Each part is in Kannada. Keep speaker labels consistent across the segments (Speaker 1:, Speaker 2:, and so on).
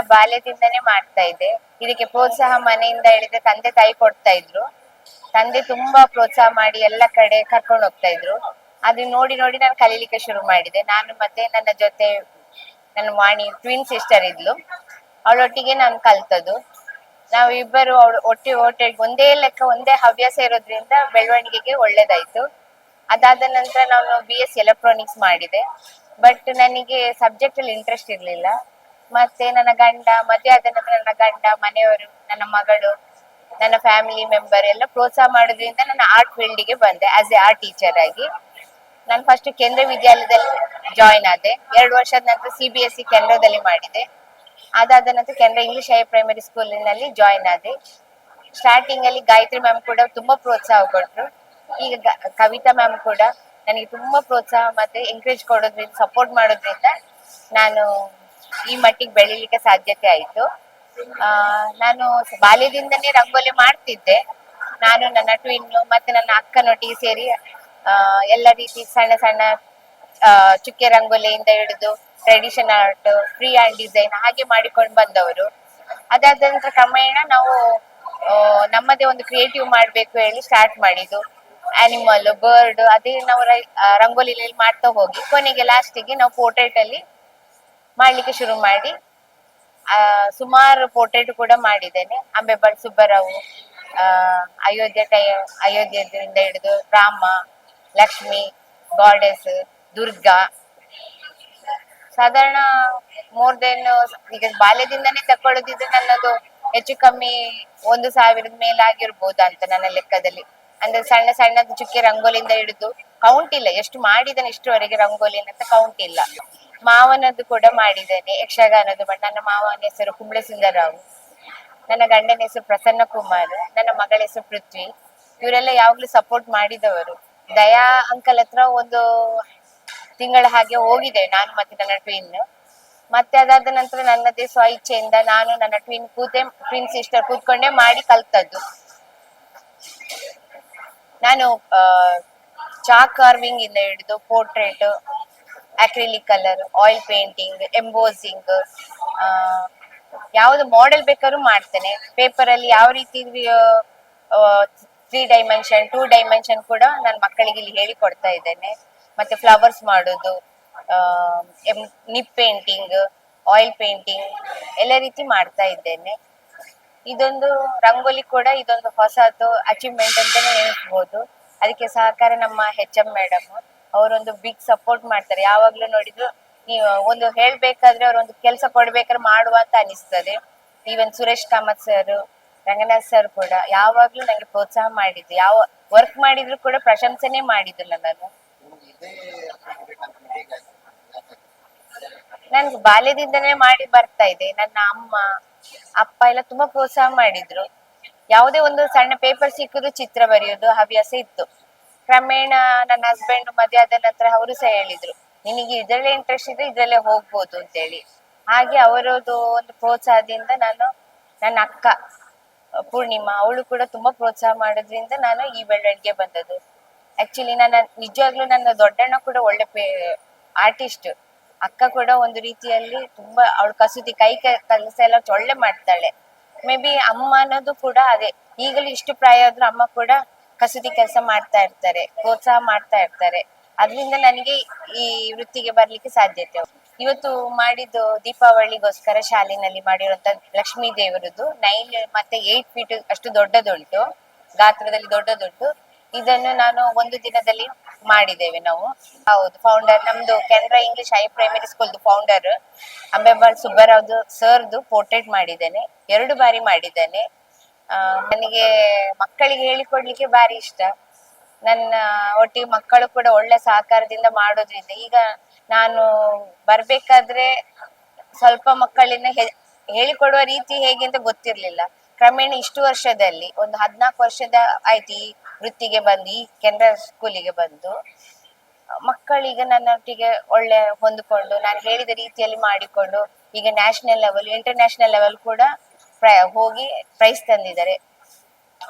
Speaker 1: ಬಾಲ್ಯದಿಂದನೇ ಮಾಡ್ತಾ ಇದ್ದೆ. ಇದಕ್ಕೆ ಪ್ರೋತ್ಸಾಹ ಮನೆಯಿಂದ ಹೇಳಿದ್ರೆ ತಂದೆ ತಾಯಿ ಕೊಡ್ತಾ ಇದ್ರು. ತಂದೆ ತುಂಬಾ ಪ್ರೋತ್ಸಾಹ ಮಾಡಿ ಎಲ್ಲ ಕಡೆ ಕರ್ಕೊಂಡು ಹೋಗ್ತಾ ಇದ್ರು. ಅದನ್ನ ನೋಡಿ ನೋಡಿ ನಾನು ಕಲೀಲಿಕ್ಕೆ ಶುರು ಮಾಡಿದೆ. ನಾನು ಮತ್ತೆ ನನ್ನ ಜೊತೆ ನನ್ನ ವಾಣಿ ಟ್ವಿನ್ ಸಿಸ್ಟರ್ ಇದ್ಲು. ಅವಳೊಟ್ಟಿಗೆ ನಾನು ಕಲ್ತದ್ದು. ನಾವು ಇಬ್ಬರು ಅವಳು ಒಟ್ಟಿ ಒಟ್ಟಿಗೆ ಒಂದೇ ಲೆಕ್ಕ ಒಂದೇ ಹವ್ಯಾಸ ಇರೋದ್ರಿಂದ ಬೆಳವಣಿಗೆಗೆ ಒಳ್ಳೇದಾಯ್ತು. ಅದಾದ ನಂತರ ನಾನು ಬಿ ಎಸ್ ಎಲೆಕ್ಟ್ರಾನಿಕ್ಸ್ ಮಾಡಿದೆ. ಬಟ್ ನನಗೆ ಸಬ್ಜೆಕ್ಟ್ ಅಲ್ಲಿ ಇಂಟ್ರೆಸ್ಟ್ ಇರ್ಲಿಲ್ಲ. ಮತ್ತೆ ನನ್ನ ಗಂಡ, ಮದುವೆ ಆದ ನಂತರ ನನ್ನ ಗಂಡ, ಮನೆಯವರು, ನನ್ನ ಮಗಳು, ನನ್ನ ಫ್ಯಾಮಿಲಿ ಮೆಂಬರ್ ಎಲ್ಲ ಪ್ರೋತ್ಸಾಹ ಮಾಡೋದ್ರಿಂದ ನಾನು ಆರ್ಟ್ ಫೀಲ್ಡ್ಗೆ ಬಂದೆ ಆಸ್ ಎ ಆರ್ಟ್ ಟೀಚರ್ ಆಗಿ. ನಾನು ಫಸ್ಟ್ ಕೇಂದ್ರ ವಿದ್ಯಾಲಯದಲ್ಲಿ ಜಾಯಿನ್ ಆದೆ. ಎರಡು ವರ್ಷದ ನಂತರ ಸಿ ಬಿ ಎಸ್ ಸಿ ಕೇಂದ್ರದಲ್ಲಿ ಮಾಡಿದೆ. ಅದಾದ ನಂತರ ಕೇಂದ್ರ ಇಂಗ್ಲಿಷ್ ಹೈ ಪ್ರೈಮರಿ ಸ್ಕೂಲಿನಲ್ಲಿ ಜಾಯಿನ್ ಆದೆ. ಸ್ಟಾರ್ಟಿಂಗ್ ಅಲ್ಲಿ ಗಾಯತ್ರಿ ಮ್ಯಾಮ್ ಕೂಡ ತುಂಬಾ ಪ್ರೋತ್ಸಾಹ ಕೊಟ್ರು. ಈಗ ಕವಿತಾ ಮ್ಯಾಮ್ ಕೂಡ ನನಗೆ ತುಂಬಾ ಪ್ರೋತ್ಸಾಹ ಮತ್ತೆ ಎಂಕರೇಜ್ ಕೊಡೋದ್ರಿಂದ ಸಪೋರ್ಟ್ ಮಾಡೋದ್ರಿಂದ ನಾನು ಈ ಮಟ್ಟಿಗೆ ಬೆಳಿಲಿಕ್ಕೆ ಸಾಧ್ಯತೆ ಆಯ್ತು. ನಾನು ಬಾಲ್ಯದಿಂದನೇ ರಂಗೋಲಿ ಮಾಡ್ತಿದ್ದೆ. ನಾನು ನನ್ನ ಟ್ವಿನ್ನು ಮತ್ತೆ ನನ್ನ ಅಕ್ಕನೊಟ್ಟಿಗೆ ಸೇರಿ ಆ, ಎಲ್ಲ ರೀತಿ ಸಣ್ಣ ಸಣ್ಣ ಆ, ಚುಕ್ಕೆ ರಂಗೋಲಿಯಿಂದ ಹಿಡಿದು tradition art free and design ಹಾಗೆ ಮಾಡಿಕೊಂಡು ಬಂದವರು. ಅದಾದ ನಂತರ ಕ್ರಮೇಣ ನಾವು ನಮ್ಮದೇ ಒಂದು ಕ್ರಿಯೇಟಿವ್ ಮಾಡಬೇಕು ಹೇಳಿ ಸ್ಟಾರ್ಟ್ ಮಾಡಿದ್ದು. ಆನಿಮಲ್ ಬರ್ಡ್ ಅದೇ ನಾವು ರೈ- ಆ, ರಂಗೋಲಿಲಿ ಮಾಡ್ತಾ ಹೋಗಿ. ಕೊನೆಗೆ ಲಾಸ್ಟಿಗೆ ನಾವು ಪೋರ್ಟ್ರೇಟ್ ಅಲ್ಲಿ ಮಾಡ್ಲಿಕ್ಕೆ ಶುರು ಮಾಡಿ ಸುಮಾರು ಪೋರ್ಟ್ರೇಟ್ ಕೂಡ ಮಾಡಿದ್ದೇನೆ. ಅಂಬೆಬಾಳ್ ಸುಬ್ಬರಾವು ಅಯೋಧ್ಯೆ ಟೈ ಅಯೋಧ್ಯದಿಂದ ಹಿಡಿದು ರಾಮ, ಲಕ್ಷ್ಮಿ ಗಾಡೆಸ್ ದುರ್ಗಾ. ಸಾಧಾರಣ ಮೋರ್ ದೆನ್ ಈಗ ಬಾಲ್ಯದಿಂದನೇ ತಕೊಳ್ಳೋದಿದ್ರೆ ನನ್ನದು ಹೆಚ್ಚು ಕಮ್ಮಿ ಒಂದು ಸಾವಿರದ ಮೇಲೆ ಆಗಿರ್ಬೋದು ಅಂತ ನನ್ನ ಲೆಕ್ಕದಲ್ಲಿ. ಅಂದ್ರೆ ಸಣ್ಣ ಸಣ್ಣದು ಚುಕ್ಕಿ ರಂಗೋಲಿಯಿಂದ ಹಿಡಿದು ಕೌಂಟ್ ಇಲ್ಲ. ಎಷ್ಟು ಮಾಡಿದ್ದೇನೆ ಇಷ್ಟುವರೆಗೆ ರಂಗೋಲಿ ಅಂತ ಕೌಂಟ್ ಇಲ್ಲ. ಮಾವನದ್ದು ಕೂಡ ಮಾಡಿದ್ದೇನೆ, ಯಕ್ಷಗಾನದ್ದು ನನ್ನ ಮಾವನ ಹೆಸರು ಕುಂಬಳೆ ಸುಂದರರಾವ್ ನನ್ನ ಗಂಡನ ಹೆಸರು ಪ್ರಸನ್ನ ಕುಮಾರ್ ನನ್ನ ಮಗಳ ಹೆಸರು ಪೃಥ್ವಿ. ಇವರೆಲ್ಲ ಯಾವಾಗ್ಲೂ ಸಪೋರ್ಟ್ ಮಾಡಿದವರು. ದಯಾ ಅಂಕಲ್ ಹತ್ರ ಒಂದು ತಿಂಗಳ ಹಾಗೆ ಹೋಗಿದೆ ನಾನು ಮತ್ತೆ ನನ್ನ ಟ್ವಿನ್ ಮತ್ತೆ ಅದಾದ ನಂತರ ನನ್ನದೇ ಸ್ವ ಇಚ್ಛೆಯಿಂದ ನಾನು ನನ್ನ ಟ್ವಿನ್ ಕೂತೆ ಟ್ವಿನ್ ಸಿಸ್ಟರ್ ಕೂತ್ಕೊಂಡೇ ಮಾಡಿ ಕಲ್ತದ್ದು. ನಾನು ಚಾಕ್ ಕಾರ್ವಿಂಗ್ ಇಂದ ಹಿಡಿದು portrait acrylic colour oil painting embossing ಯಾವ್ದು ಮಾಡೆಲ್ ಬೇಕಾದ್ರೂ ಮಾಡ್ತೇನೆ. ಪೇಪರ್ ಅಲ್ಲಿ ಯಾವ ರೀತಿ ತ್ರೀ ಡೈಮೆನ್ಷನ್ ಟೂ ಡೈಮೆನ್ಷನ್ ಕೂಡ ನನ್ನ ಮಕ್ಕಳಿಗೆ ಇಲ್ಲಿ ಹೇಳಿ ಕೊಡ್ತಾ ಇದ್ದೇನೆ. ಮತ್ತೆ ಫ್ಲವರ್ಸ್ ಮಾಡೋದು ನಿಪ್ ಪೇಂಟಿಂಗ್ ಆಯಿಲ್ ಪೇಂಟಿಂಗ್ ಎಲ್ಲ ರೀತಿ ಮಾಡ್ತಾ ಇದ್ದೇನೆ. ಇದೊಂದು ರಂಗೋಲಿ ಕೂಡ ಇದೊಂದು ಹೊಸದು ಅಚೀವ್ಮೆಂಟ್ ಅಂತಾನೆ ಹೇಳ್ಬೋದು. ಅದಕ್ಕೆ ಸಹಕಾರ ನಮ್ಮ ಹೆಚ್ ಎಂ ಮೇಡಮ್ ಅವರೊಂದು ಬಿಗ್ ಸಪೋರ್ಟ್ ಮಾಡ್ತಾರೆ. ಯಾವಾಗ್ಲೂ ನೋಡಿದ್ರು ನೀವು ಒಂದು ಹೇಳ್ಬೇಕಾದ್ರೆ ಅವ್ರೊಂದು ಕೆಲಸ ಕೊಡ್ಬೇಕಾದ್ರೆ ಮಾಡುವ ಅಂತ ಅನಿಸ್ತದೆ. Even Suresh Kamath sir Ranganath sir ಕೂಡ ಯಾವಾಗ್ಲೂ ನಂಗೆ ಪ್ರೋತ್ಸಾಹ ಮಾಡಿದ್ರು. ಯಾವ ವರ್ಕ್ ಮಾಡಿದ್ರು ಕೂಡ ಪ್ರಶಂಸನೆ ಮಾಡಿದ್ರಲ್ಲ ನಾನು. ನನ್ಗೆ ಬಾಲ್ಯದಿಂದನೇ ಮಾಡಿ ಬರ್ತಾ ಇದೆ. ನನ್ನ ಅಮ್ಮ, ಅಪ್ಪ ಎಲ್ಲ ತುಂಬಾ ಪ್ರೋತ್ಸಾಹ ಮಾಡಿದ್ರು. ಯಾವುದೇ ಒಂದು ಸಣ್ಣ ಪೇಪರ್ ಸಿಕ್ಕಿದ್ರು ಚಿತ್ರ ಬರೆಯೋದು ಹವ್ಯಾಸ ಇತ್ತು. ಕ್ರಮೇಣ ನನ್ನ ಹಸ್ಬೆಂಡ್ ಮದುವೆ ಆದ ನಂತರ ಅವರು ಸಹ ಹೇಳಿದ್ರು, ನಿನಗೆ ಇದರಲ್ಲೇ ಇಂಟ್ರೆಸ್ಟ್ ಇದ್ರೆ ಇದರಲ್ಲೇ ಹೋಗ್ಬೋದು ಅಂತೇಳಿ. ಹಾಗೆ ಅವರದ್ದು ಒಂದು ಪ್ರೋತ್ಸಾಹದಿಂದ ನಾನು ನನ್ನ ಅಕ್ಕ ಪೂರ್ಣಿಮಾ, ಅವಳು ಕೂಡ ತುಂಬಾ ಪ್ರೋತ್ಸಾಹ ಮಾಡೋದ್ರಿಂದ ನಾನು ಈ ಬೆಳವಣಿಗೆ ಬಂದದ್ದು. ಆಕ್ಚುಲಿ ನನ್ನ ನಿಜವಾಗ್ಲೂ ನನ್ನ ದೊಡ್ಡಣ್ಣ ಕೂಡ ಒಳ್ಳೆ ಆರ್ಟಿಸ್ಟ್ ಅಕ್ಕ ಕೂಡ ಒಂದು ರೀತಿಯಲ್ಲಿ ತುಂಬಾ, ಅವಳು ಕಸೂತಿ ಕೈ ಕೆಲಸ ಎಲ್ಲ ಒಳ್ಳೆ ಮಾಡ್ತಾಳೆ. ಮೇ ಬಿ ಅಮ್ಮ ಅನ್ನೋದು ಕೂಡ ಅದೇ. ಈಗಲೂ ಇಷ್ಟು ಪ್ರಾಯ ಆದ್ರೂ ಅಮ್ಮ ಕೂಡ ಕಸೂತಿ ಕೆಲಸ ಮಾಡ್ತಾ ಇರ್ತಾರೆ, ಪ್ರೋತ್ಸಾಹ ಮಾಡ್ತಾ ಇರ್ತಾರೆ. ಅದರಿಂದ ನನಗೆ ಈ ವೃತ್ತಿಗೆ ಬರ್ಲಿಕ್ಕೆ ಸಾಧ್ಯತೆ. ಇವತ್ತು ಮಾಡಿದ್ದು ದೀಪಾವಳಿಗೋಸ್ಕರ ಶಾಲೆನಲ್ಲಿ ಮಾಡಿರುವಂತ ಲಕ್ಷ್ಮೀ ದೇವರದ್ದು ನೈನ್ ಮತ್ತೆ ಏಟ್ ಫೀಟ್ ಅಷ್ಟು ದೊಡ್ಡದುಂಟು, ಗಾತ್ರದಲ್ಲಿ ದೊಡ್ಡದುಂಟು. ಇದನ್ನು ನಾನು ಒಂದು ದಿನದಲ್ಲಿ ಮಾಡಿದ್ದೇವೆ ನಾವು. ಹೌದು ಫೌಂಡರ್ ನಮ್ದು ಕೆನರಾ ಇಂಗ್ಲಿಷ್ ಹೈ ಪ್ರೈಮರಿ ಸ್ಕೂಲ್ದು ಫೌಂಡರ್ ಅಂಬೆಬಾಳ್ ಸುಬ್ಬರಾವ್ದು ಸರ್ದು ಪೋರ್ಟ್ರೇಟ್ ಮಾಡಿದ್ದೇನೆ. ಎರಡು ಬಾರಿ ಮಾಡಿದ್ದೇನೆ. ನನಗೆ ಮಕ್ಕಳಿಗೆ ಹೇಳಿಕೊಡ್ಲಿಕ್ಕೆ ಬಾರಿ ಇಷ್ಟ. ನನ್ನ, ಒಟ್ಟಿಗೆ ಮಕ್ಕಳು ಕೂಡ ಒಳ್ಳೆ ಸಹಕಾರದಿಂದ ಮಾಡೋದ್ರಿಂದ. ಈಗ ನಾನು ಬರ್ಬೇಕಾದ್ರೆ ಸ್ವಲ್ಪ ಮಕ್ಕಳನ್ನ ಹೇಳಿಕೊಡುವ ರೀತಿ ಹೇಗೆ ಅಂತ ಗೊತ್ತಿರ್ಲಿಲ್ಲ. ಕ್ರಮೇಣ ಇಷ್ಟು ವರ್ಷದಲ್ಲಿ, ಒಂದು ಹದ್ನಾಲ್ಕು ವರ್ಷದ ಆಯ್ತು ಈ ವೃತ್ತಿಗೆ ಬಂದು, ಈ ಕೆನರಾ ಸ್ಕೂಲಿಗೆ ಬಂದು, ಮಕ್ಕಳೀಗ ನನ್ನೊಟ್ಟಿಗೆ ಒಳ್ಳೆ ಹೊಂದಿಕೊಂಡು, ನಾನು ಹೇಳಿದ ರೀತಿಯಲ್ಲಿ ಮಾಡಿಕೊಂಡು, ಈಗ ನ್ಯಾಷನಲ್ ಲೆವೆಲ್ ಇಂಟರ್ನ್ಯಾಷನಲ್ ಲೆವೆಲ್ ಕೂಡ ಪ್ರ- ಹೋಗಿ ಪ್ರೈಸ್ ತಂದಿದ್ದಾರೆ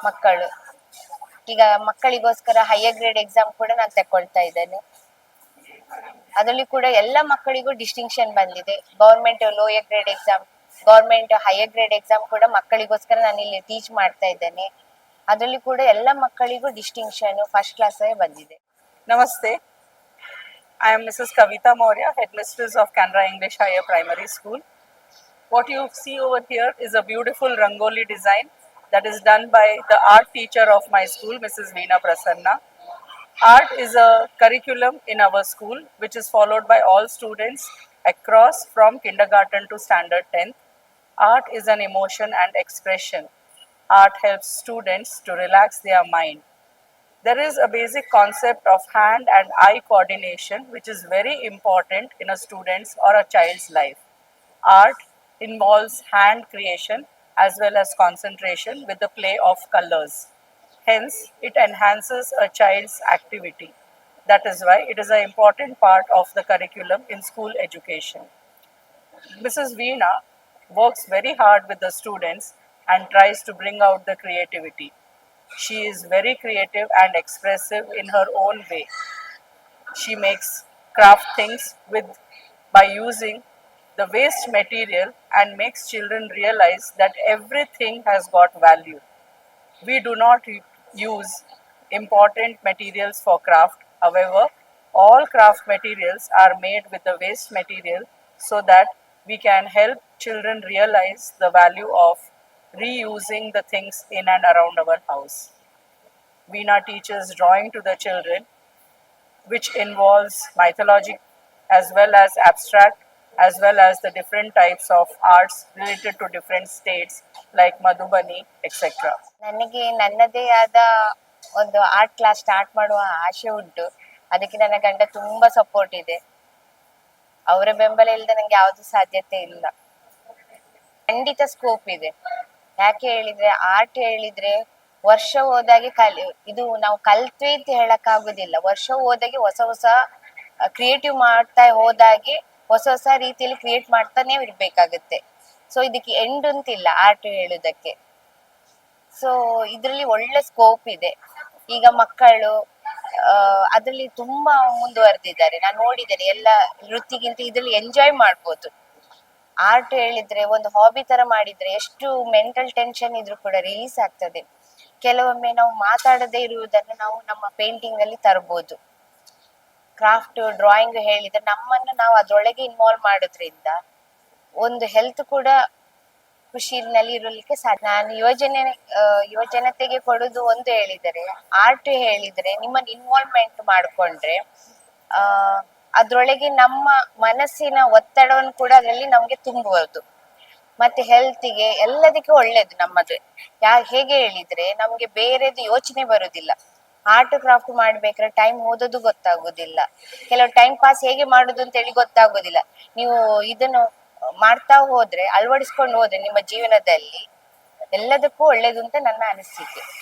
Speaker 1: ಮಕ್ಕಳು. ಈಗ ಮಕ್ಕಳಿಗೋಸ್ಕರ ಹೈಯರ್ ಗ್ರೇಡ್ ಎಕ್ಸಾಮ್ ಕೂಡ ನಾನು ತಕೊಳ್ತಾ ಇದ್ದೇನೆ. ಅದರಲ್ಲಿ ಕೂಡ ಎಲ್ಲ ಮಕ್ಕಳಿಗೂ ಡಿಸ್ಟಿಂಕ್ಷನ್ ಬಂದಿದೆ. Government lower grade exam government higher grade exam ಕೂಡ ಮಕ್ಕಳಿಗೋಸ್ಕರ ನಾನು ಇಲ್ಲಿ ಟೀಚ್ ಮಾಡ್ತಾ ಇದ್ದೇನೆ. ಅದರಲ್ಲಿ ಕೂಡ ಎಲ್ಲ ಮಕ್ಕಳಿಗೂ ಡಿಸ್ಟಿಂಕ್ಷನ್ ಫಸ್ಟ್ ಕ್ಲಾಸ್ ಬಂದಿದೆ.
Speaker 2: ನಮಸ್ತೆ. I am Mrs Kavita Maurya head mistress of Canara English higher primary School. What you see over here is a beautiful rangoli design that is done by the art teacher of my school, Mrs. Veena Prasanna. Art is a curriculum in our school which is followed by all students across from kindergarten to standard 10th. Art is an emotion and expression. Art helps students to relax their mind. There is a basic concept of hand and eye coordination, which is very important in a student's or a child's life. Art involves hand creation as well as concentration with the play of colors. Hence, it enhances a child's activity. That is why it is an important part of the curriculum in school education. Mrs. Veena works very hard with the students and tries to bring out the creativity. She is very creative and expressive in her own way. She makes craft things with by using the waste material and makes children realize that everything has got value. We do not use important materials for craft. However, all craft materials are made with the waste material so that we can help children realize the value of reusing the things in and around our house. Veena teaches drawing to the children, which involves mythology as well as abstract, as well as the different types of arts related to different states like Madhubani, etc.
Speaker 1: ನನಗೆ ನನ್ನದೇ ಆದ ಒಂದು ಆರ್ಟ್ ಕ್ಲಾಸ್ ಸ್ಟಾರ್ಟ್ ಮಾಡುವ ಆಸೆ ಉಂಟು. ಅದಕ್ಕೆ ನನ್ನ ಗಂಡ ತುಂಬಾ ಸಪೋರ್ಟ್ ಇದೆ. ಅವರ ಬೆಂಬಲ ಇಲ್ಲದೆ ನಂಗೆ ಯಾವುದು ಸಾಧ್ಯತೆ ಇಲ್ಲ. ಖಂಡಿತ ಸ್ಕೋಪ್ ಇದೆ. ಯಾಕೆ ಹೇಳಿದ್ರೆ ಆರ್ಟ್ ಹೇಳಿದ್ರೆ ವರ್ಷ ಹೋದಾಗೆ ಕಲಿ ಇದು ನಾವು ಕಲ್ತ್ವಿ ಅಂತ ಹೇಳಕ್ ಆಗುದಿಲ್ಲ ವರ್ಷ ಹೋದಾಗೆ ಹೊಸ ಹೊಸ ಕ್ರಿಯೇಟಿವ್ ಮಾಡ್ತಾ ಹೋದಾಗೆ ಹೊಸ ಹೊಸ ರೀತಿಯಲ್ಲಿ ಕ್ರಿಯೇಟ್ ಮಾಡ್ತಾನೆ ಇರ್ಬೇಕಾಗುತ್ತೆ. ಸೊ ಇದಕ್ಕೆ ಎಂಡ್ ಅಂತಿಲ್ಲ ಆರ್ಟ್ ಹೇಳುದಕ್ಕೆ. ಸೊ ಇದರಲ್ಲಿ ಒಳ್ಳೆ ಸ್ಕೋಪ್ ಇದೆ. ಈಗ ಮಕ್ಕಳು ಅದರಲ್ಲಿ ತುಂಬಾ ಮುಂದುವರೆದಿದ್ದಾರೆ. ನಾನು ನೋಡಿದ್ದೇನೆ ಎಲ್ಲ ವೃತ್ತಿಗಿಂತ ಇದ್ರಲ್ಲಿ ಎಂಜಾಯ್ ಮಾಡ್ಬೋದು. ಆರ್ಟ್ ಹೇಳಿದ್ರೆ, ಒಂದು ಹಾಬಿ ತರ ಮಾಡಿದ್ರೆ ಎಷ್ಟು ಮೆಂಟಲ್ ಟೆನ್ಷನ್ ಇದ್ರೂ ಕೂಡ ರಿಲೀಸ್ ಆಗ್ತದೆ. ಕೆಲವೊಮ್ಮೆ ನಾವು ಮಾತಾಡದೇ ಇರುವುದನ್ನು ನಾವು ನಮ್ಮ ಪೇಂಟಿಂಗ್ ಅಲ್ಲಿ ತರಬಹುದು ಕ್ರಾಫ್ಟ್ ಡ್ರಾಯಿಂಗ್ ಹೇಳಿದ್ರೆ ನಮ್ಮನ್ನು ನಾವು ಅದ್ರೊಳಗೆ ಇನ್ವಾಲ್ವ್ ಮಾಡೋದ್ರಿಂದ ಒಂದು ಹೆಲ್ತ್ ಕೂಡ ಖುಷಿನಲ್ಲಿ ಇರಲಿಕ್ಕೆ ಸಾಧ್ಯ. ನಾನು ಯುವಜನೆ ಯುವಜನತೆಗೆ ಕೊಡುದು ಒಂದು ಹೇಳಿದರೆ ಆರ್ಟ್ ಹೇಳಿದ್ರೆ ನಿಮ್ಮನ್ನು ಇನ್ವಾಲ್ವ್ಮೆಂಟ್ ಮಾಡ್ಕೊಂಡ್ರೆ, ಆ, ಅದ್ರೊಳಗೆ ನಮ್ಮ ಮನಸ್ಸಿನ ಒತ್ತಡವನ್ನು ಕೂಡ ಅದರಲ್ಲಿ ನಮ್ಗೆ ತುಂಬಬಹುದು ಮತ್ತೆ ಹೆಲ್ತಿಗೆ ಎಲ್ಲದಕ್ಕೆ ಒಳ್ಳೇದು ನಮ್ಮದು. ಯಾ, ಹೇಗೆ ಹೇಳಿದ್ರೆ ನಮ್ಗೆ ಬೇರೆದು ಯೋಚನೆ ಬರುದಿಲ್ಲ. ಆರ್ಟ್ ಕ್ರಾಫ್ಟ್ ಮಾಡ್ಬೇಕಾದ್ರೆ ಟೈಮ್ ಓದೋದು ಗೊತ್ತಾಗುದಿಲ್ಲ. ಕೆಲವು ಟೈಮ್ ಪಾಸ್ ಹೇಗೆ ಮಾಡುದು ಅಂತ ಹೇಳಿ ಗೊತ್ತಾಗುದಿಲ್ಲ. ನೀವು ಇದನ್ನು ಮಾಡ್ತಾ ಹೋದ್ರೆ, ಅಳವಡಿಸ್ಕೊಂಡು ಹೋದ್ರೆ ನಿಮ್ಮ ಜೀವನದಲ್ಲಿ ಎಲ್ಲದಕ್ಕೂ ಒಳ್ಳೇದು ಅಂತ ನನ್ನ ಅನಿಸಿಕೆ.